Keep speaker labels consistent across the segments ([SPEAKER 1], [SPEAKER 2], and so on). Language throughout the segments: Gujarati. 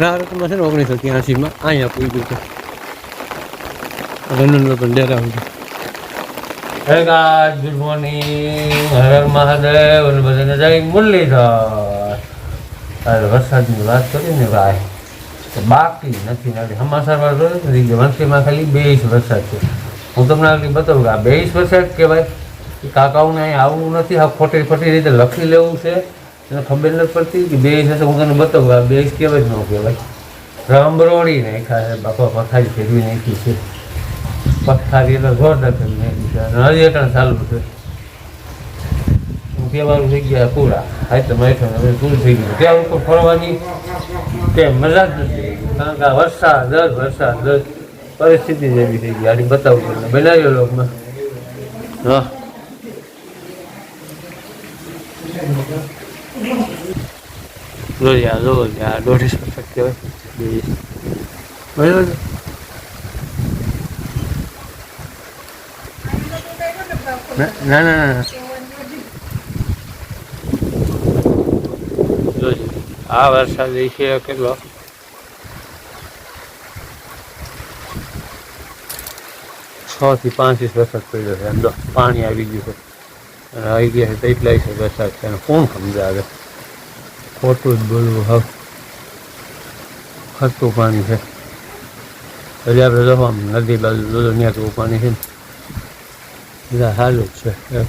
[SPEAKER 1] ઉનાળામાં છે ને ઓગણીસો ત્યાસીમાં અહીંયા પૂછ્યું છે રનનનો પણ ડેરા હતું hey guys good morning Har Har Mahadev અને બધાને જય મુરલીધર અરે વરસાદની વાત કરી ને ભાઈ તો બાકી નથી નથી સમાચારમાં જોયું નથી વંશીમાં ખાલી બે ઇંચ વરસાદ છે હું તમને આગળ બતાવું કે આ બે ઇંચ વરસાદ કહેવાય કાકાઓને અહીં આવવું નથી, આ ખોટી ખોટી રીતે લખી લેવું છે. એને ખબર નથી પડતી કે બે હશે હું તને બતાવું, આ બે કહેવાય જ ન કહેવાય. રંબરોડી નાખ્યા છે બાપા પથારી ફેરવી નાખી છે. પથારી એટલે જોરદાર કરી નાખી છે અને ચાલુ છે. કહેવાનું થઈ ગયા પૂરા હાઈ તો મેઠો હવે પૂરું થઈ ગયું. ત્યાં ઉપર ફરવાની તે મજા જ નથી કારણ કે આ વરસાદ દર વરસાદ દર પરિસ્થિતિ જેવી થઈ ગઈ. આડી બતાવું તમને. બનાવ્યો લોકમાં. હા. જોઈએ આ જો આ દોઢીસ વખત કહેવાય બે બરાબર છે? ના ના ના આ વરસાદ છે કેટલો છ થી ઇંચ વરસાદ પડ્યો છે અંદર પાણી આવી ગયું છે અને આવી ગયા છે તો એટલા છે વરસાદ છે અને કોણ સમજાવે ખોટું જ બોલવું હવે ખરતું પાણી છે. એટલે આપણે જો આમ નદી બાજુ જોજો, ત્યાં પાણી છે ને. બધા સારું જ છે, એક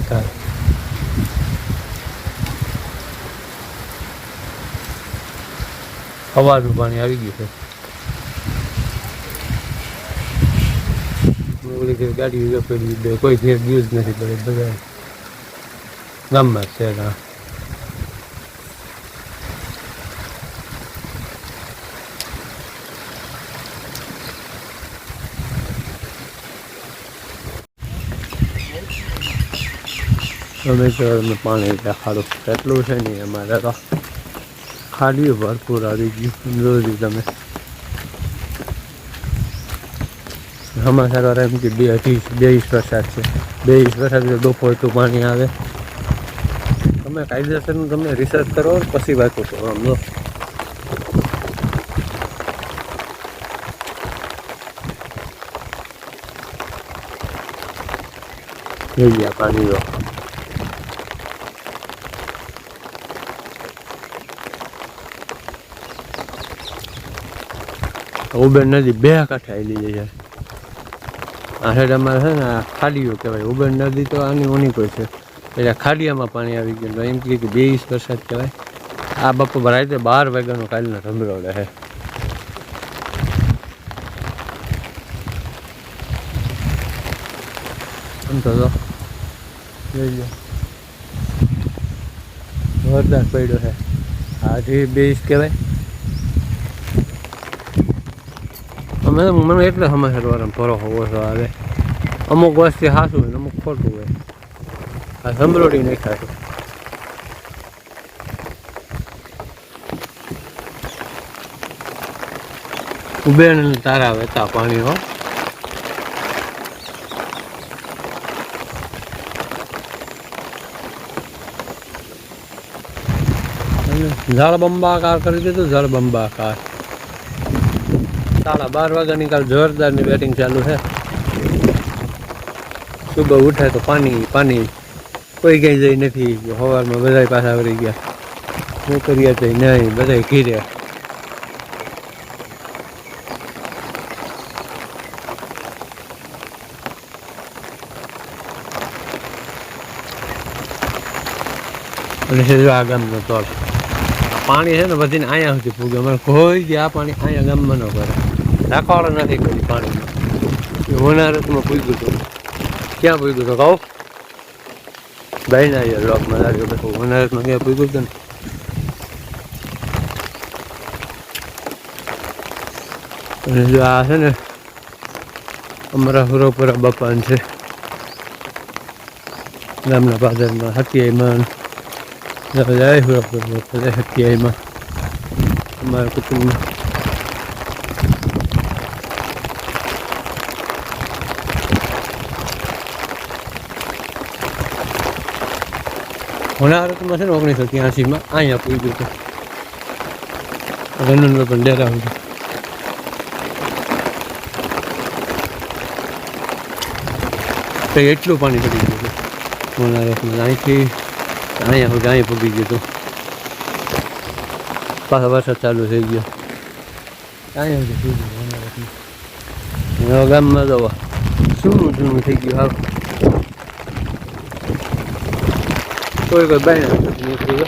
[SPEAKER 1] હવાનું પાણી આવી ગયું છે. ઓલી કે ગાડી કોઈ ઘેર જ નથી પડે બધા ગામમાં છે અમે પાણી સારું કેટલું છે નહીં, અમારે તો ખાલી ભરપૂર આવી ગયું. જોયું તમે. સમાચાર એમ કે બે અઢી બે ઇંચ વરસાદ છે. બે ઇંચ વરસાદ એટલું પાણી આવે. તમે કાયદેસરનું તમે રિસર્ચ કરો પછી વાંચો છો આમ જો. પાણી જો. ઉબેર નદી બે કાંઠે આવેલી છે આ સાઈડ અમારે છે ને આ ખાડીઓ કહેવાય. ઉબેર નદી તો આની ઓની કોઈ છે. એટલે ખાડિયામાં પાણી આવી ગયું એમ કહે કે બે ઇંચ વરસાદ કહેવાય. આ બપોર રાતે બાર વાગ્યાનો કાલનો રમરોડે છે. આમ તો જોઈ લો જોરદાર પડ્યો છે. આજે બે ઇંચ કહેવાય. અમે મને એટલે સમાચાર વાળા ભરો હોવો છો આવે અમુક વસ્તુ સાચું હોય અમુક ખોટું હોય આ સંભળોડી નહીં ખાતું ઉબેર ને તારા વેતા પાણી, હો. જળ બંબાકાર કરી દીધું, જળ બંબાકાર. સાડા બાર વાગ્યાની કાલ જોરદારની બેટિંગ ચાલુ છે. સુબહ ઉઠે તો પાણી પાણી કોઈ ક્યાંય જઈ નથી. સવારમાં બધા પાછા વળી ગયા. નોકરીએ તો નહીં બધા ઘીર્યા. અને છે આ ગામનો તોલ. પાણી છે ને બધીને અહીંયા સુધી પૂગે. અમારે કોઈ ગયા પાણી અહીંયા ગામમાં ન કરે રાખવાળો નથી કોઈ પાણી હોનારતમાં પૂગ્યું હતું ક્યાં પૂગ્યું હતું કહું ભાઈ ના યાર લોકમાં લાગ્યો પછી હોનારતમાં ક્યાં પૂગ્યું હતું ને અને જો આ છે ને અમારા હુરોપુરા બાપાન છે ગામના પાદરમાં હત્યાઈમાં જય હુરોપુરા હત્યાઈમાં અમારા કુટુંબમાં હોનારતમાં છે ને ઓગણીસો ત્યાસીમાં, અહીંયા ગયું હતું. રનનભાઈ પણ ડેરા હોય તો એટલું પાણી પડી ગયું હતું. મોનારસમાં અહીંથી, અહીંયા સુધી અહીં પગી ગયું હતું. પાછો વરસાદ ચાલુ થઈ ગયો. અહીંયા સુધી હવે ગામમાં જવા. શું જૂનું થઈ ગયું, હાવ. કોઈ કોઈ બાય નીકળી ગયો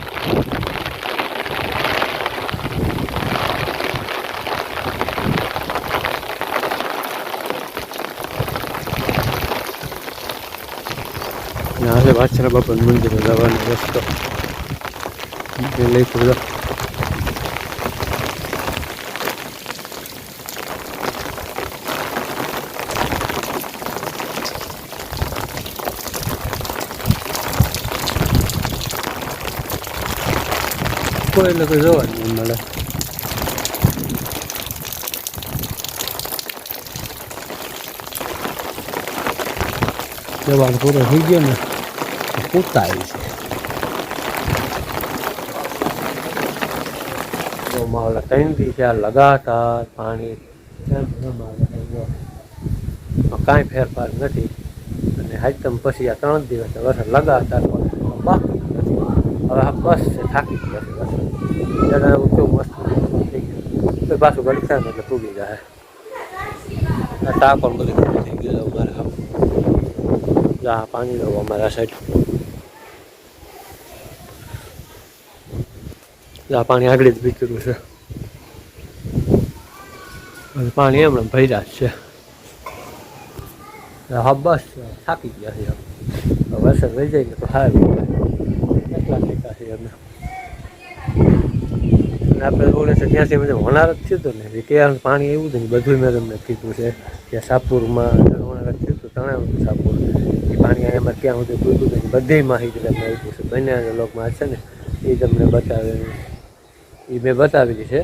[SPEAKER 1] ના છે વાછરા બાપાનું મંદિરે જવાનો રસ્તો એ લઈ પડ્યો કોઈ જવાનું નહીં મળે જવાનું પૂરો થઈ ગયો ને પૂછતા આવી છે તો માવલા ત્રણ દી ત્યાં લગાતાર પાણી કાંઈ ફેરફાર નથી અને હાઈતમ પછી આ ત્રણ દિવસ વરસાદ લગાતાર બાકી નથી હવે આ બસ છે થાકી ગયા વરસાદ ત્યારે ઊંચું મસ્ત થઈ ગયું. તો પાછું ઘડી થાય એટલે પૂગી જાય આ તા પણ બધું પૂરું થઈ ગયું છે અમારે હા જા પાણી અમારા સાઈડ જા પાણી આગળ જ વિચરું છે. પાણી એમણે ભર્યા જ છે. હા બસ થાકી ગયા છે. વરસાદ વહી જાય તો સારું એટલા ટેકા છે અમે અને આપણે ઓગણીસો હોનાર જ થયું હતું ને. ત્યાં પાણી એવું હતું ને બધું મેં તમને કીધું છે. કે સાપુરમાં હોનાર થયું હતું તણાવ હતું સાપુર. એ પાણી એમાં ક્યાં સુધી પૂછ્યું હતું બધી માહિતી તમને આપ્યું છે. બંને લોકમાં છે ને એ તમને બતાવે. એ મેં બતાવેલી છે.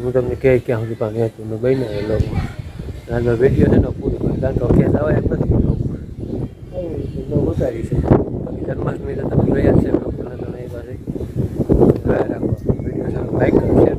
[SPEAKER 1] હું તમને કહે ક્યાં સુધી પાણી હતું મેં બંને લોકમાં. આનો વીડિયો છે ને પૂરું કરી. કારણ કે ક્યાં જવાય એમ નથી. ઉતારી છે. જન્માષ્ટમી તો તમે જ છે. લોકોને તમે